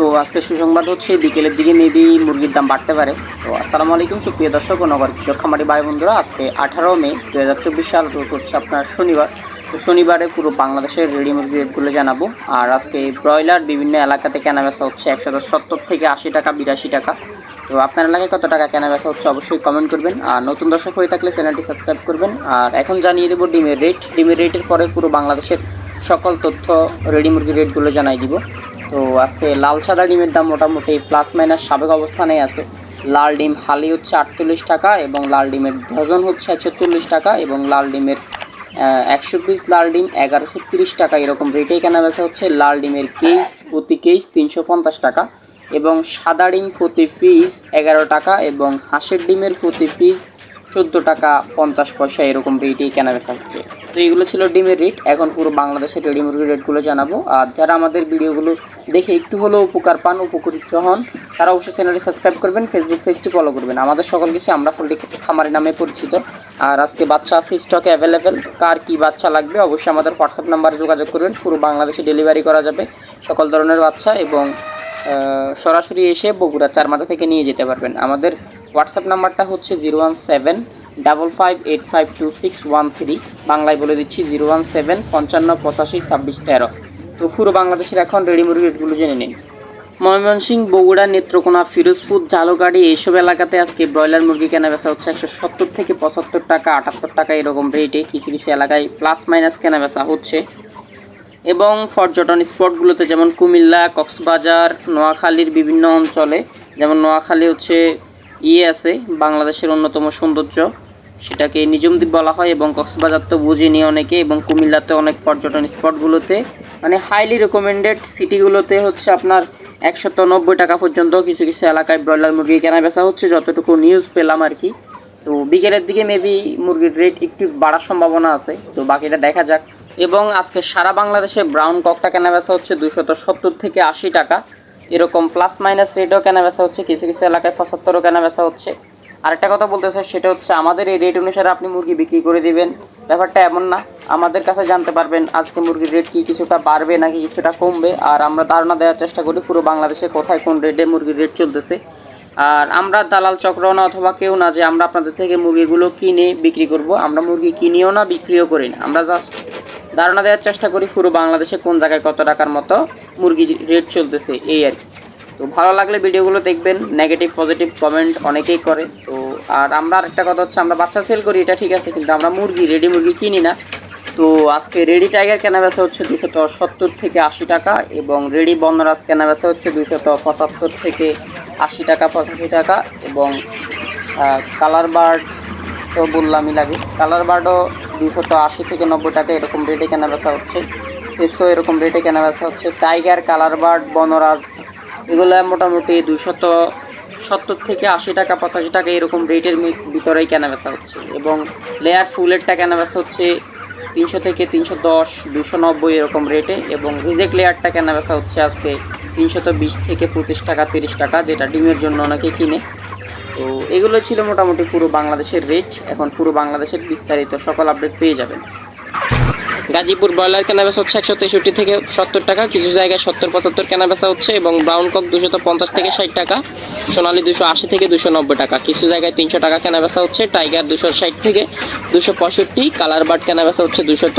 তো আজকে সুসংবাদ হচ্ছে বিকেলের দিকে মেবি মুরগির দাম বাড়তে পারে। তো আসসালামু আলাইকুম, সুপ্রিয় দর্শক ও নগর কৃষক খামারি ভাই বন্ধুরা, আজকে আঠারো মে দু হাজার চব্বিশ সাল হচ্ছে আপনার শনিবার। তো শনিবারে পুরো বাংলাদেশের রেডি মুরগির রেটগুলো জানাব। আর আজকে ব্রয়লার বিভিন্ন এলাকাতে কেনা বেচা হচ্ছে একশো সত্তর থেকে আশি টাকা, বিরাশি টাকা। তো আপনার এলাকায় কত টাকা কেনা বেচা হচ্ছে অবশ্যই কমেন্ট করবেন। আর নতুন দর্শক হয়ে থাকলে চ্যানেলটি সাবস্ক্রাইব করবেন। আর এখন জানিয়ে দেবো ডিমের রেট ডিমের রেটের পরে পুরো বাংলাদেশের সকল তথ্য রেডি মুরগির রেটগুলো জানাই দিব। তো আজকে লাল সাদা ডিমের দাম মোটামুটি প্লাস মাইনাস সাবেক অবস্থানে আছে। লাল ডিম হালি হচ্ছে আটচল্লিশ টাকা এবং লাল ডিমের ডজন হচ্ছে একশো চল্লিশ টাকা এবং লাল ডিমের একশো পিস লাল ডিম এগারোশো তিরিশ টাকা এরকম রেটে কেনা বেচা হচ্ছে। লাল ডিমের কেস প্রতি কেস তিনশো পঞ্চাশ টাকা এবং সাদা ডিম প্রতি পিস এগারো টাকা এবং হাঁসের ডিমের প্রতি পিস চোদ্দ টাকা পঞ্চাশ পয়সা এরকম রেটেই কেনা বেচা হচ্ছে। তো এইগুলো ছিল ডিমের রেট এখন পুরো বাংলাদেশের রেডি মুরগির রেটগুলো জানাব। আর যারা আমাদের ভিডিওগুলো দেখে একটু হলেও উপকার পান, উপকৃত হন, তারা অবশ্যই চ্যানেলটি সাবস্ক্রাইব করবেন ফেসবুক পেজটি ফলো করবেন। আমাদের সকল কিছু আমরা ফুলটি খামারি নামে পরিচিত। আর আজকে বাচ্চা আছে স্টকে অ্যাভেলেবেল কার কি বাচ্চা লাগবে অবশ্যই আমাদের হোয়াটসঅ্যাপ নাম্বারে যোগাযোগ করবেন। পুরো বাংলাদেশে ডেলিভারি করা যাবে সকল ধরনের বাচ্চা এবং সরাসরি এসে বগুড়া চার মাথা থেকে নিয়ে যেতে পারবেন। আমাদের হোয়াটসঅ্যাপ নাম্বারটা হচ্ছে zero one seven double five eight five two six one three বাংলায় বলে দিচ্ছি জিরো ওয়ান সেভেন পঞ্চান্ন, পঁচাশি, ছাব্বিশ, তেরো। তো পুরো বাংলাদেশের এখন রেডি মুরগি রেটগুলো জেনে নিন। ময়মনসিংহ, বগুড়া, নেত্রকোনা, ফিরোজপুর জালুগাড়ি এইসব এলাকাতে আজকে ব্রয়লার মুরগি কেনা বেচা হচ্ছে একশো সত্তর থেকে পঁচাত্তর টাকা, আটাত্তর টাকা এরকম রেটে কিছু কিছু এলাকায় প্লাস মাইনাস কেনা বেচা হচ্ছে। এবং পর্যটন স্পটগুলোতে যেমন কুমিল্লা, কক্সবাজার, নোয়াখালীর বিভিন্ন অঞ্চলে, যেমন নোয়াখালী হচ্ছে ইয়ে আছে, বাংলাদেশের অন্যতম সৌন্দর্য। সেটাকে নিজম দ্বীপ বলা হয় এবং কক্সবাজার তো বুঝিনি অনেকে এবং কুমিল্লাতে অনেক পর্যটন স্পটগুলোতে। মানে হাইলি রেকমেন্ডেড সিটিগুলোতে হচ্ছে আপনার একশত নব্বই টাকা পর্যন্ত কিছু কিছু এলাকায় ব্রয়লার মুরগি কেনা বেচা হচ্ছে, যতটুকু নিউজ পেলাম আর কি। তো বিকেলের দিকে মেবি মুরগির রেট একটু বাড়ার সম্ভাবনা আছে, তো বাকিটা দেখা যাক। এবং আজকে সারা বাংলাদেশে ব্রাউন ককটা কেনা বেচা হচ্ছে দুশত সত্তর থেকে আশি টাকা। এরকম প্লাস মাইনাস রেটও কেনা বেচা হচ্ছে, কিছু কিছু এলাকায় পঁচাত্তরও কেনা বেচা হচ্ছে। আরেকটা কথা বলতে চাই, সেটা হচ্ছে আমাদের এই রেট অনুসারে আপনি মুরগি বিক্রি করে দিবেন। ব্যাপারটা এমন না, আমাদের কাছে জানতে পারবেন আজকে মুরগির রেট কি কিছুটা বাড়বে নাকি কিছুটা কমবে, আর আমরা ধারণা দেওয়ার চেষ্টা করি পুরো বাংলাদেশে কোথায় কোন রেটে মুরগির রেট চলতেছে। আর আমরা দালাল চক্র না অথবা কেউ না যে আমরা আপনাদের থেকে মুরগিগুলো কিনে বিক্রি করব, আমরা মুরগি কিনিও না, বিক্রিও করি না। আমরা জাস্ট ধারণা দেওয়ার চেষ্টা করি পুরো বাংলাদেশে কোন জায়গায় কত টাকার মতো মুরগির রেট চলতেছে, এই আর কি। তো ভালো লাগলে ভিডিওগুলো দেখবেন নেগেটিভ পজিটিভ কমেন্ট অনেকেই করে। তো আর আমরা আরেকটা কথা হচ্ছে, আমরা বাচ্চা সেল করি, এটা ঠিক আছে, কিন্তু আমরা মুরগি রেডি মুরগি কিনি না। তো আজকে রেডি টাইগার কেনা বেচা হচ্ছে দুশত সত্তর থেকে আশি টাকা এবং রেডি বনরাজ কেনা বেচা হচ্ছে দুশত পঁচাত্তর থেকে আশি টাকা, পঁচাশি টাকা এবং কালার বার্ড তো বললামই লাগে। কালার বার্ডও দুশত আশি থেকে নব্বই টাকা এরকম রেটে কেনা বেচা হচ্ছে। শেষও এরকম রেটে কেনা বেচা হচ্ছে। টাইগার, কালার বার্ড, বনরাজ এগুলো মোটামুটি দুশত সত্তর থেকে আশি টাকা, পঁচাশি টাকা এরকম রেটের ভিতরেই কেনা বেচা হচ্ছে এবং লেয়ার ফুলেরটা কেনা বেচা হচ্ছে তিনশো থেকে তিনশো দশ, দুশো নব্বই এরকম রেটে এবং রিজেক্ট লেয়ারটা কেনা বেচা হচ্ছে আজকে তিনশো তো বিশ থেকে পঁচিশ টাকা, তিরিশ টাকা, যেটা ডিমের জন্য অনেকে কিনে। তো এগুলো ছিল মোটামুটি পুরো বাংলাদেশের রেট এখন পুরো বাংলাদেশের বিস্তারিত সকল আপডেট পেয়ে যাবেন। গাজীপুর ব্রয়লার কেনাবেচা হচ্ছে একশো তেষট্টি থেকে সত্তর টাকা, কিছু জায়গায় সত্তর পঁচাত্তর কেনাবেচা হচ্ছে এবং ব্রাউন কক দুশো পঞ্চাশ থেকে ষাট টাকা, সোনালি দুশো আশি থেকে দুশো নব্বই টাকা, কিছু জায়গায় তিনশো টাকা কেনাবেচা হচ্ছে, টাইগার দুশো ষাট থেকে দুশো পঁয়ষট্টি, কালার বার্ড কেনাবেচা হচ্ছে দুশত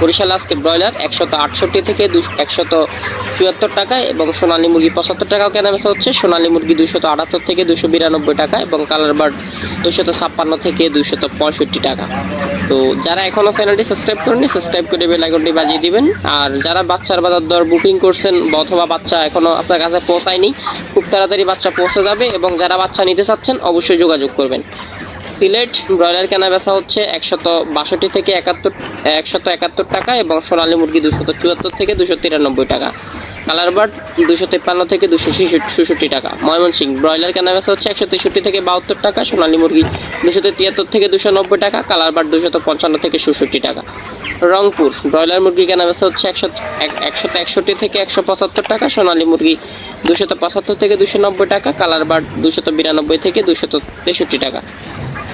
বরিশাল আজকে ব্রয়লার একশত আটষট্টি থেকে দুশো একশত চুয়াত্তর টাকা এবং সোনালী মুরগি পঁচাত্তর টাকাও কেনা বেচা হচ্ছে। সোনালী মুরগি দুশত আটাত্তর থেকে দুশো বিরানব্বই টাকা এবং কালার বার্ড দুশত ছাপ্পান্ন থেকে দুশত পঁয়ষট্টি টাকা। তো যারা এখনও চ্যানেলটি সাবস্ক্রাইব করেনি সাবস্ক্রাইব করে বেল আইকনটি বাজিয়ে দিবেন। আর যারা বাচ্চার বাজার দর বুকিং করছেন অথবা বাচ্চা এখনও আপনার কাছে পৌঁছায়নি, খুব তাড়াতাড়ি বাচ্চা পৌঁছে যাবে এবং যারা বাচ্চা নিতে চাচ্ছেন, অবশ্যই যোগাযোগ করবেন। সিলেট ব্রয়লার কেনা বেচা হচ্ছে একশত বাষট্টি থেকে একাত্তর, একশত একাত্তর টাকা এবং সোনালী মুরগি দুশত চুয়াত্তর থেকে দুশো তিরানব্বই টাকা। কালার বার্ড দুশো তেপ্পান্ন থেকে দুশো ছেষট্টি টাকা। ময়মনসিং ব্রয়লার কেনা বেচা হচ্ছে একশো তেষট্টি থেকে বাহাত্তর টাকা, সোনালী মুরগি দুশো তিয়াত্তর থেকে দুশো নব্বই টাকা, কালার বার্ড দুশত পঞ্চান্ন থেকে ষষট্টি টাকা। রংপুর ব্রয়লার মুরগি কেনা বেচা হচ্ছে একশো একশত একষট্টি থেকে একশো পঁচাত্তর টাকা, সোনালী মুরগি দুশত পঁচাত্তর থেকে দুশো নব্বই টাকা, কালার বার্ড দুশত বিরানব্বই থেকে দুশত তেষট্টি টাকা।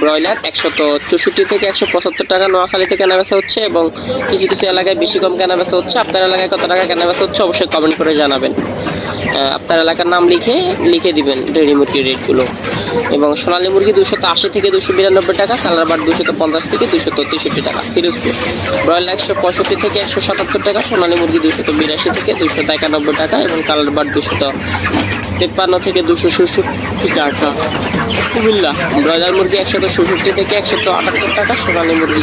ব্রয়লার একশত চৌষট্টি থেকে একশো পঁচাত্তর টাকা নোয়াখালীতে কেনা বেচা হচ্ছে এবং কিছু কিছু এলাকায় বেশি কম কেনা বেচা হচ্ছে। আপনার এলাকায় কত টাকা কেনা বেচা হচ্ছে অবশ্যই কমেন্ট করে জানাবেন। আপনার এলাকার নাম লিখে লিখে দিবেন ডেরি মুরগির রেটগুলো এবং সোনালী মুরগি দুশত আশি থেকে দুশো বিরানব্বই টাকা, কালার বার দুশত পঞ্চাশ থেকে দুশত তেষট্টি টাকা, ফিরোজপুর। ব্রয়লার একশো পঁয়ষট্টি থেকে একশো সাতাত্তর টাকা, সোনালী মুরগি দুশত বিরাশি থেকে দুশো একানব্বই টাকা এবং কালার বার দুশত তেপ্পান্ন থেকে দুশো ষষ্ঠি টাকা কুমিল্লা, ব্রয়লার মুরগি একশো ষষট্টি থেকে একশো আটাত্তর টাকা, সোনালী মুরগি।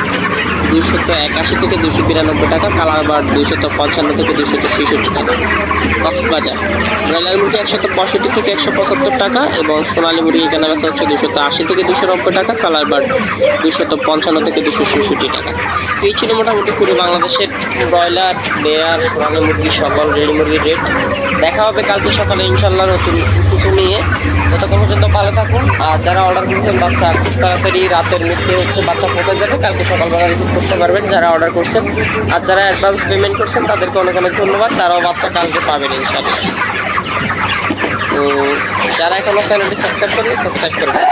দুশত একাশি থেকে দুশো বিরানব্বই টাকা, কালার বার দুশত পঞ্চান্ন থেকে দুশত ছেষট্টি টাকা। কক্সবাজার ব্রয়লার মুরগি একশত পঁয়ষট্টি থেকে একশো পঁচাত্তর টাকা এবং সোনালী মুরগি কেনা বেচা হচ্ছে দুশত আশি থেকে দুশো নব্বই টাকা, কালার বার দুশত পঞ্চান্ন থেকে দুশো ছেষট্টি টাকা। এই ছিল মোটামুটি পুরো বাংলাদেশের ব্রয়লার লেয়ার সোনালী মুরগি, সকল রেল মুরগির রেট। দেখা হবে কালকে সকালে ইনশাল্লাহ নতুন কিছু নিয়ে। ততক্ষণ পর্যন্ত ভালো থাকুন। আর যারা অর্ডার করছেন, বাচ্চা খুব তাড়াতাড়ি রাতের মধ্যে হচ্ছে বাচ্চা পৌঁছে যাবে। কালকে সকালবেলা রিসিভ করতে পারবেন যারা অর্ডার করছেন। আর যারা অ্যাডভান্স পেমেন্ট করছেন, তাদেরকে অনেক অনেক ধন্যবাদ। তারাও বাচ্চা কালকে পাবেন ইনশাআল্লাহ। তো যারা এখনও চ্যানেলটি সাবস্ক্রাইব করেনি সাবস্ক্রাইব করবেন